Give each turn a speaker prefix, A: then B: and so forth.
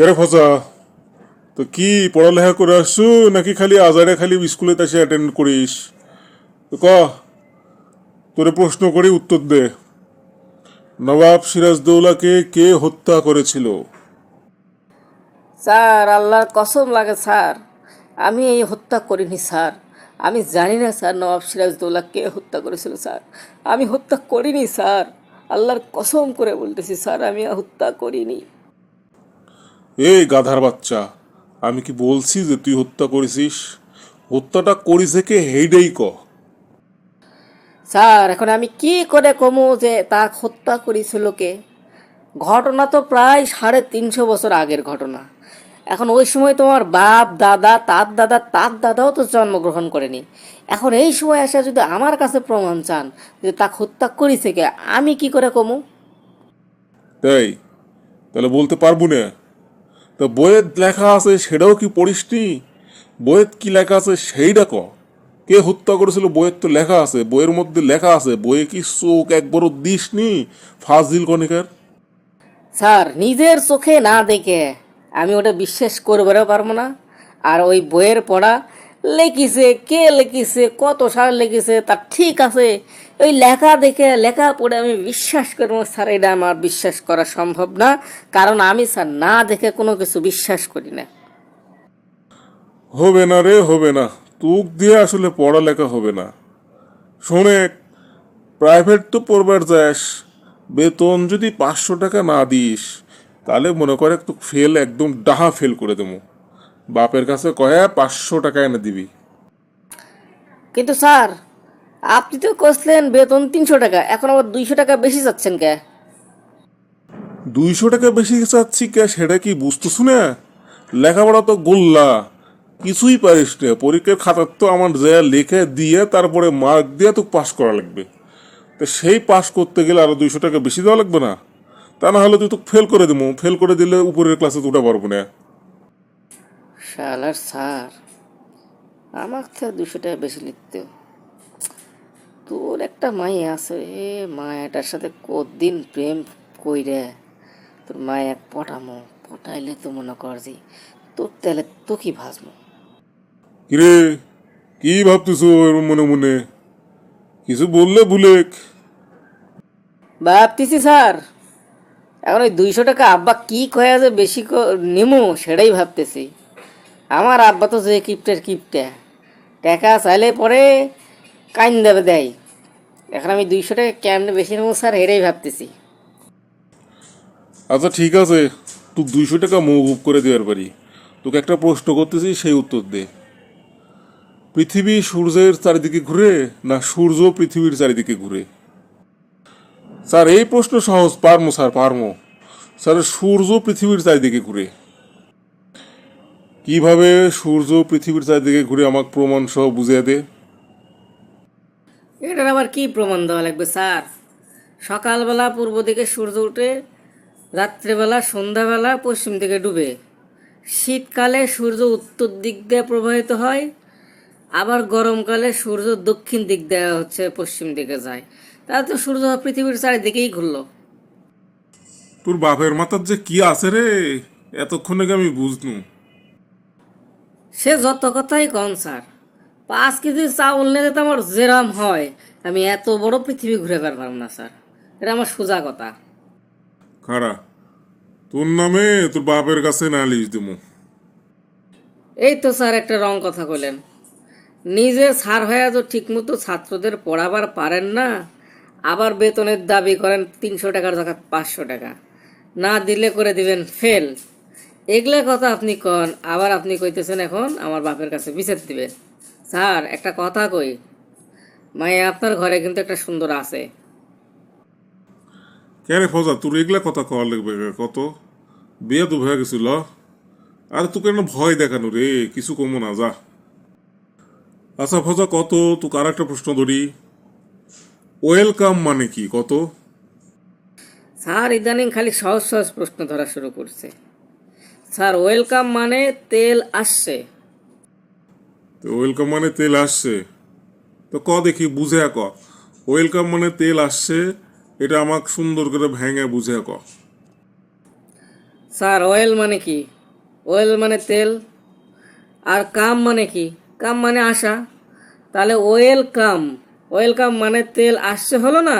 A: কেরে ফসা তো কি পড়ালেখা করে আসছো, নাকি খালি আজারে খালি স্কুলে এসে অ্যাটেন্ড করিস? তো ক, তোরে প্রশ্ন করে উত্তর দে। নবাব সিরাজদৌলাকে কে হত্যা করেছিল?
B: স্যার, আল্লাহর কসম লাগে স্যার। আমি এই হত্যা করিনি স্যার। আমি জানি না স্যার নবাব সিরাজদৌলা কে হত্যা করেছিল স্যার। আমি হত্যা করিনি স্যার। আল্লাহর কসম করে বলতেছি স্যার, আমি হত্যা করিনি।
A: এই গাধার বাচ্চা আমি কি বলছি যে তুই হত্যা করেছিস? হত্যাটা করিছে কে হেইডেই ক।
B: স্যার এখন আমি কি করে কমু যে তা হত্যা করেছিল কে? ঘটনা তো প্রায় সাড়ে তিনশো বছর আগের ঘটনা। এখন ওই সময় তোমার বাপ দাদা তার দাদা তার দাদাও তো জন্মগ্রহণ করেনি। এখন এই সময় এসে যদি আমার কাছে প্রমাণ চান যে তা হত্যা করেছে কে আমি কি করে কমু?
A: তাই তাহলে বলতে পারব না। তো বইয়ের লেখা আছে সেটাও কি পড়িসনি? বইয়ের কি লেখা আছে সেইটা ক। কে হত্যা করেছিল বইয়ের তো লেখা আছে, বইয়ের মধ্যে লেখা আছে। বইয়ে কি চোখ একবারও দিসনি ফাজিল কনিকার
B: স্যার, নিজের চোখে না দেখে আমি ওটা বিশ্বাস করবারও পারব না। আর ওই বইয়ের পড়া লেখিছে কে লেখিছে কত সাল লেখিছে তা ঠিক আছে। ওই লেখা দেখে, লেখা পড়ে আমি বিশ্বাস করব, স্যার, এটা আমার বিশ্বাস করা সম্ভব না। কারণ আমি, স্যার, না দেখে কোনো কিছু বিশ্বাস করি না।
A: হবে না রে, হবে না। তুক দিয়ে আসলে পড়ালেখা হবে না। শোনে প্রাইভেট তো পড়বার যাস। বেতন যদি পাঁচশো টাকা না দিস, তাহলে মনে করে ফেল একদম ডাহা ফেল করে দেবো। বাপের কাছে কয়ে পাঁচশো টাকা এনে দিবি।
B: কিন্তু স্যার আপনি তো কষলেন বেতন তিনশো টাকা এখন আবার দুইশো টাকা বেশি যাচ্ছেন কে?
A: দুইশো টাকা বেশি চাচ্ছি কে সেটা কি বুঝতেছো না? লেখাপড়া তো গোল্লা কিছুই পারিস না। পরীক্ষার খাতার তো আমার যা লিখে দিয়ে তারপরে মার্ক দিয়ে তো পাস করা লাগবে। তো সেই পাস করতে গেলে আরও দুইশো টাকা বেশি দেওয়া লাগবে না? তা না হলে তুই তো ফেল করে দেবো। ফেল করে দিলে উপরের ক্লাসে তো উঠে পারব না।
B: শালার স্যার। আমার তো দুশো টাকা বেশি লিখতে তোর একটা মাই আছে এ মায়াটার সাথে কদিন প্রেম কইরে তোর মায়া পটামো পটাইলে তো মনে কর যে তোর তেলে তো কি ভাজমো।
A: কিরে কি ভাবতেছো মনে মনে? কিছু বললে বুলেক
B: ভাবতেছি স্যার এখন ওই দুইশো টাকা আব্বা কি কয়া যে বেশি নিমু সেটাই ভাবতেছি। আমার আব্বা তো যে কিপটের কিপটা। টাকা চাইলে পরে কাইন দেবে দেয়। এখন আমি দুইশো টাকা কেমনে বেশি নেব স্যার, এটাই ভাবতেছি।
A: আচ্ছা ঠিক আছে। তুই দুইশো টাকা মৌকুব করে দেওয়ার পারি। তোকে একটা প্রশ্ন করতেছি, সেই উত্তর দে। পৃথিবী সূর্যের চারিদিকে ঘুরে না সূর্য পৃথিবীর চারিদিকে ঘুরে? স্যার, এই প্রশ্ন সহজ, পারমো, স্যার পারমো। স্যার, সূর্য পৃথিবীর চারিদিকে ঘুরে। কীভাবে সূর্য পৃথিবীর চারিদিকে ঘুরে আমাকে প্রমাণ সহ বুঝিয়ে দে?
B: এটার আবার কি প্রমাণ দেওয়া লাগবে স্যার? সকালবেলা পূর্ব দিকে সূর্য উঠে রাত্রেবেলা সন্ধ্যাবেলা পশ্চিম দিকে ডুবে। শীতকালে সূর্য উত্তর দিক দিয়ে প্রবাহিত হয় আবার গরমকালে সূর্য দক্ষিণ দিক দিয়ে হচ্ছে পশ্চিম দিকে যায়। তাহলে তো সূর্য পৃথিবীর চারিদিকেই ঘুরলো।
A: তোর বাপের মাথার যে কি আছে রে? এতক্ষণে আমি বুঝনু
B: সে যত কথাই কন স্যার। পাঁচ কেজি চাউল নিয়ে আমার জেরাম হয়। আমি এত বড় পৃথিবী ঘুরে বেড়ালাম না স্যার। এটা আমার সোজা কথা।
A: খারা তোর নামে তোর বাপের কাছে নালিশ দেবো
B: এই তো স্যার একটা রং কথা কইলেন। নিজে স্যার হয়ে তো ঠিকমতো ছাত্রদের পড়াবার পারেন না। আবার বেতনের দাবি করেন তিনশো টাকার জায়গা পাঁচশো টাকা। না দিলে করে দিবেন ফেল। এগুলা কথা আপনি কন আবার আপনি কইতেছেন এখন আমার বাপের কাছে বিচার দিবেন। স্যার একটা কথা কই। মায়ে আপনার ঘরে কিন্তু একটা সুন্দর আছে।
A: কেন ফজা তোর এগুলা কথা কওয়ার লাগবে কত? বিয়ে তো হয়ে গেছিল। আর তোকে না ভয় দেখানো রে কিছু কমো না যা। আচ্ছা ফজা কত? তোকে আর একটা প্রশ্ন ধরি। ওয়েলকাম মানে কি কত?
B: স্যার ইদানিং খালি সহজ সহজ প্রশ্ন ধরা শুরু করছে। স্যার ওয়েলকাম মানে তেল আসছে।
A: তো ওয়েলকাম মানে তেল আসছে। তো ক দেখি বুঝে ক। ওয়েলকাম মানে তেল আসছে এটা আমাকে সুন্দর করে ভেঙে বুঝে ক।
B: স্যার অয়েল মানে কি? অয়েল মানে তেল আর কাম মানে কি? কাম মানে আসা তাহলে ওয়েলকাম ওয়েলকাম মানে তেল আসছে হলো না?